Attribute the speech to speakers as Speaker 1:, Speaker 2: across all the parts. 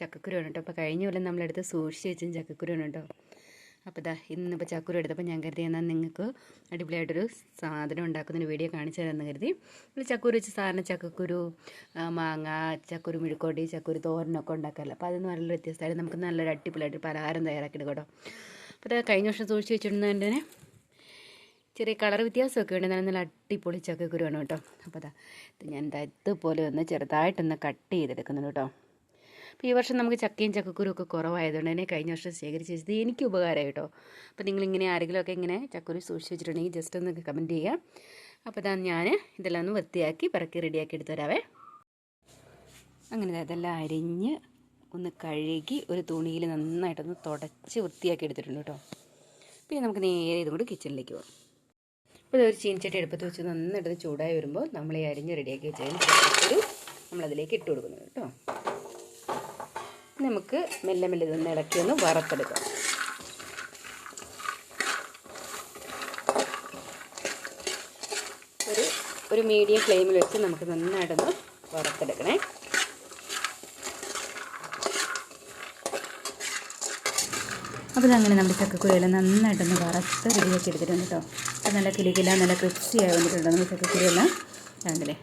Speaker 1: ചക്കക്കുരുവാണ് കേട്ടോ അപ്പോൾ കഴിഞ്ഞ കൊല്ലം നമ്മളെടുത്ത് സൂക്ഷിച്ച് വെച്ചും ചക്കക്കുരുവാണ് കേട്ടോ അപ്പോൾ ഇതാ ഇന്നിപ്പോൾ ചക്കുരു എടുത്തപ്പോൾ ഞാൻ കരുതി എന്നാൽ നിങ്ങൾക്ക് അടിപൊളിയായിട്ടൊരു സാധനം ഉണ്ടാക്കുന്നൊരു വീഡിയോ കാണിച്ചു തരാമെന്ന് കരുതി. നമ്മൾ ചക്കുരു വെച്ച് സാധാരണ ചക്കക്കുരു മാങ്ങ ചക്കുരു മെഴുക്കോട്ടി ചക്കുരു തോരനൊക്കെ ഉണ്ടാക്കാമല്ലോ അപ്പോൾ അതൊന്നും നല്ല വ്യത്യസ്തമായിട്ട് നമുക്ക് നല്ലൊരു അടിപൊളിയായിട്ട് പലഹാരം തയ്യാറാക്കിയെടുക്കാം കേട്ടോ. അപ്പോൾ അത് കഴിഞ്ഞ വർഷം സൂക്ഷിച്ച് വെച്ചിരുന്നതിന്റെ ചെറിയ കളർ വ്യത്യാസമൊക്കെ ഉണ്ട്. നല്ല നല്ല അടിപൊളി ചക്കക്കുരുവാണ് കേട്ടോ. അപ്പോൾ അതാ ഇത് ഞാൻ ഇതുപോലെ ഒന്ന് ചെറുതായിട്ടൊന്ന് കട്ട് ചെയ്തെടുക്കുന്നുണ്ട് കേട്ടോ. അപ്പോൾ ഈ വർഷം നമുക്ക് ചക്കയും ചക്കക്കുരും ഒക്കെ കുറവായതുകൊണ്ട് തന്നെ കഴിഞ്ഞ വർഷം ശേഖരിച്ച് വെച്ചത് എനിക്ക് ഉപകാരമായി കേട്ടോ. അപ്പോൾ നിങ്ങളിങ്ങനെ ആരെങ്കിലുമൊക്കെ ഇങ്ങനെ ചക്കുരു സൂക്ഷിച്ച് വെച്ചിട്ടുണ്ടെങ്കിൽ ജസ്റ്റ് ഒന്ന് കമന്റ് ചെയ്യുക അപ്പോൾ ഇതാ ഞാൻ ഇതെല്ലാം ഒന്ന് വൃത്തിയാക്കി പിറക്കി റെഡിയാക്കി എടുത്തു തരാവേ. അങ്ങനെ ദാ ഇതെല്ലാം അരിഞ്ഞ് ഒന്ന് കഴുകി ഒരു തുണിയിൽ നന്നായിട്ടൊന്ന് തുടച്ച് വൃത്തിയാക്കി എടുത്തിട്ടുണ്ട് കേട്ടോ. പിന്നെ നമുക്ക് നേരെ ഇതും കൂടി കിച്ചണിലേക്ക് പോകാം. അപ്പോൾ ഇതൊരു ചീനിച്ചട്ടി എടുപ്പത്ത് വെച്ച് നന്നായിട്ട് ചൂടായി വരുമ്പോൾ നമ്മൾ ഈ അരിഞ്ഞ് റെഡിയാക്കി വെച്ചതിന് ഒരു നമ്മളതിലേക്ക് ഇട്ട് കൊടുക്കുന്നത് കേട്ടോ. നമുക്ക് മെല്ലെ മെല്ലെ ഇതൊന്ന് ഇളക്കി ഒന്ന് വറുത്തെടുക്കാം. ഒരു ഒരു മീഡിയം ഫ്ലെയിമിൽ വെച്ച് നമുക്ക് നന്നായിട്ടൊന്ന് വറുത്തെടുക്കണേ. അപ്പോൾ അങ്ങനെ നമ്മുടെ ചക്കക്കുരുയെല്ലാം നന്നായിട്ടൊന്ന് വറുത്ത് റെഡിയാക്കി എടുത്തിട്ടുണ്ട് കേട്ടോ. അത് നല്ല കിളികില നല്ല ക്രിസ്പി ആയി വന്നിട്ടുണ്ട് നമ്മുടെ ചക്കക്കുരിയെല്ലാം അപ്പോൾ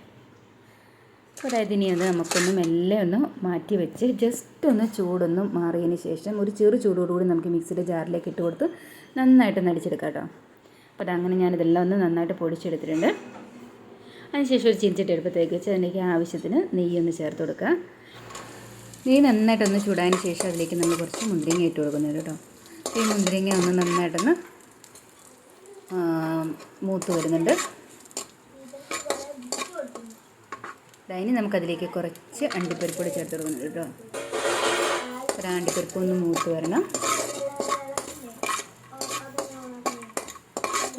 Speaker 1: അതായത് ഇനി അത് നമുക്കൊന്ന് മെല്ലെ ഒന്ന് മാറ്റി വെച്ച് ജസ്റ്റ് ഒന്ന് ചൂടൊന്ന് മാറിയതിന് ശേഷം ഒരു ചെറു ചൂടോടുകൂടി നമുക്ക് മിക്സിയുടെ ജാറിലേക്ക് ഇട്ട് കൊടുത്ത് നന്നായിട്ട് നടിച്ചെടുക്കാം കേട്ടോ. അപ്പോൾ അതങ്ങനെ ഞാനിതെല്ലാം ഒന്ന് നന്നായിട്ട് പൊടിച്ചെടുത്തിട്ടുണ്ട്. അതിനുശേഷം ഒരു ചീനിച്ചട്ടി എടുപ്പത്തേക്ക് വെച്ച് അതിലേക്ക് ആവശ്യത്തിന് നെയ്യൊന്ന് ചേർത്ത് കൊടുക്കുക. നെയ്യ് നന്നായിട്ടൊന്ന് ചൂടായതിന് ശേഷം അതിലേക്ക് നമ്മൾ കുറച്ച് മുന്തിരിങ്ങ ഇട്ട് കൊടുക്കുന്നത് കേട്ടോ. ഈ മുന്തിരിങ്ങ ഒന്ന് നന്നായിട്ടൊന്ന് മൂത്ത് വരുന്നുണ്ട്. അതിന് നമുക്കതിലേക്ക് കുറച്ച് അണ്ടിപ്പരിപ്പ് കൂടെ ചേർത്ത് കൊടുക്കുന്നുണ്ട് കേട്ടോ. ഒരു അണ്ടിപ്പരിപ്പ് ഒന്ന് മൂത്ത് വരണം.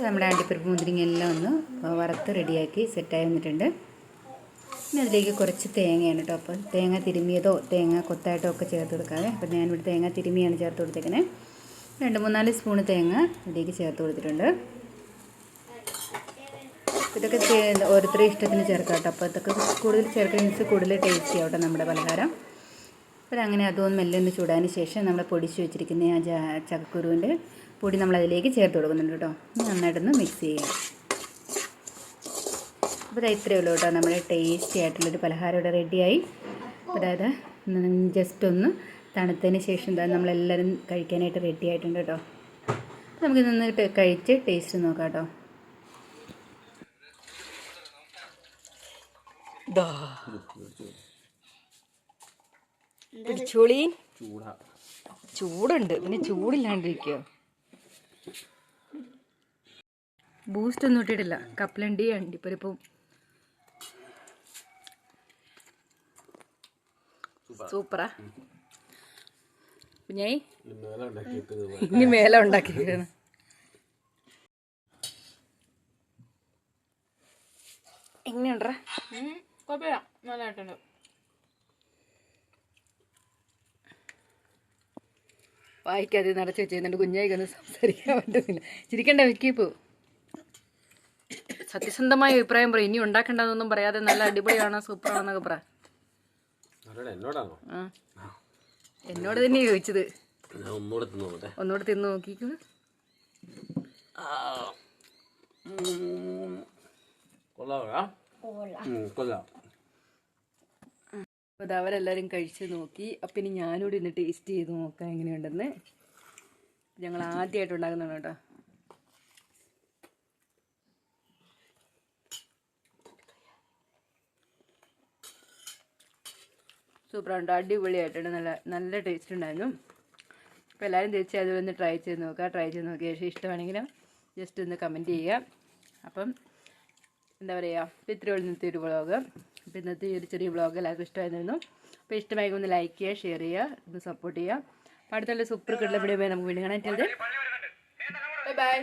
Speaker 1: നമ്മുടെ അണ്ടിപ്പരിപ്പ് മുന്തിരിങ്ങ എല്ലാം ഒന്ന് വറുത്ത് റെഡിയാക്കി സെറ്റായി വന്നിട്ടുണ്ട്. പിന്നെ അതിലേക്ക് കുറച്ച് തേങ്ങയാണ് കേട്ടോ. അപ്പോൾ തേങ്ങ തിരുമിയതോ തേങ്ങ കൊത്തായിട്ടോ ഒക്കെ ചേർത്ത് കൊടുക്കാതെ അപ്പോൾ ഞാനിവിടെ തേങ്ങ തിരുമിയാണ് ചേർത്ത് കൊടുത്തേക്കുന്നത് രണ്ട് മൂന്നാൽ സ്പൂണ് തേങ്ങ ഇതിലേക്ക് ചേർത്ത് കൊടുത്തിട്ടുണ്ട്. ഇതൊക്കെ ഓരോരുത്തരുടെ ഇഷ്ടത്തിന് ചേർക്കാം കേട്ടോ. അപ്പോൾ ഇതൊക്കെ കൂടുതൽ ചേർക്കുന്നതിന് കൂടുതൽ ടേസ്റ്റി ആവട്ടെ നമ്മുടെ പലഹാരം. അപ്പോൾ അങ്ങനെ അതൊന്ന് മെല്ലെ ഒന്ന് ശേഷം നമ്മൾ പൊടിച്ച് വെച്ചിരിക്കുന്ന ആ ചക്കക്കുരുവിന്റെ പൊടി നമ്മൾ അതിലേക്ക് ചേർത്ത് കൊടുക്കുന്നുണ്ട് കേട്ടോ. നന്നായിട്ടൊന്ന് മിക്സ് ചെയ്യാം. അപ്പോൾ ഇതാ ഇത്രയേ ഉള്ളൂ കേട്ടോ നമ്മുടെ ടേസ്റ്റി ആയിട്ടുള്ളൊരു പലഹാരം ഇവിടെ റെഡിയായി അതായത് ജസ്റ്റ് ഒന്ന് തണുത്തതിന് ശേഷം എന്താ നമ്മളെല്ലാവരും കഴിക്കാനായിട്ട് റെഡി ആയിട്ടുണ്ട് കേട്ടോ. നമുക്കിതൊന്ന് കഴിച്ച് ടേസ്റ്റ് നോക്കാം കേട്ടോ. പിടിച്ചോളി ചൂടുണ്ട്. പിന്നെ ചൂടില്ലാണ്ടിരിക്കോ? ബൂസ്റ്റ് ഒന്നും ഇട്ടിട്ടില്ല. കപ്പലണ്ടി അണ്ടിപ്പരിപ്പും. സൂപ്പറാ. കുഞ്ഞായി ഇനി മേലെ ഉണ്ടാക്കി എങ്ങനെയുണ്ടോ
Speaker 2: കുഴപ്പമില്ല നല്ലതായിട്ടുണ്ട്
Speaker 1: വായിക്കാതെ നടച്ചു വെച്ചിരുന്നുണ്ട് കൊന്ന് സംസാരിക്കാൻ പറ്റുന്നില്ല. ചിരിക്കണ്ട വെക്കിപ്പോ സത്യസന്ധമായ അഭിപ്രായം പറയും ഇനി ഉണ്ടാക്കണ്ടെന്നൊന്നും പറയാതെ നല്ല അടിപൊളിയാണോ സൂപ്പറാണെന്നൊക്കെ പറ. എന്നോട് തന്നെ ചോദിച്ചത്.
Speaker 3: ഞാൻ ഒന്നുകൂടെ
Speaker 1: തിന്ന് നോക്കിക്കോ.
Speaker 3: കൊള്ളാം. കൊള്ളാം.
Speaker 1: അത് അവരെല്ലാവരും കഴിച്ച് നോക്കി. അപ്പം ഇനി ഞാനൂടി ഇന്ന് ടേസ്റ്റ് ചെയ്ത് നോക്കാം എങ്ങനെയുണ്ടെന്ന്. ഞങ്ങൾ ആദ്യമായിട്ട് ഉണ്ടാക്കുന്നതാണ് കേട്ടോ. സൂപ്പറാണ് അടിപൊളിയായിട്ടുണ്ട്. നല്ല നല്ല ടേസ്റ്റ് ഉണ്ടായിരുന്നു. അപ്പോൾ എല്ലാവരും തീർച്ചയായും ഒന്ന് ട്രൈ ചെയ്ത് നോക്കുക. ട്രൈ ചെയ്ത് നോക്കിയ ശേഷം ഇഷ്ടമാണെങ്കിലും ജസ്റ്റ് ഒന്ന് കമന്റ് ചെയ്യുക. അപ്പം എന്താ പറയുക അപ്പോൾ ഇത്രയുള്ള ഇന്നത്തെ ഒരു വ്ളോഗ് അപ്പോൾ ഇന്നത്തെ ഒരു ചെറിയ വ്ളോഗ് എല്ലാവർക്കും ഇഷ്ടമായിരുന്നു. അപ്പോൾ ഇഷ്ടമായി ഒന്ന് ലൈക്ക് ചെയ്യുക ഷെയർ ചെയ്യുക ഒന്ന് സപ്പോർട്ട് ചെയ്യുക. അടുത്തുള്ള സൂപ്പർ കിട്ടുന്ന വീഡിയോ നമുക്ക് വീണ്ടും കാണാൻ ബൈ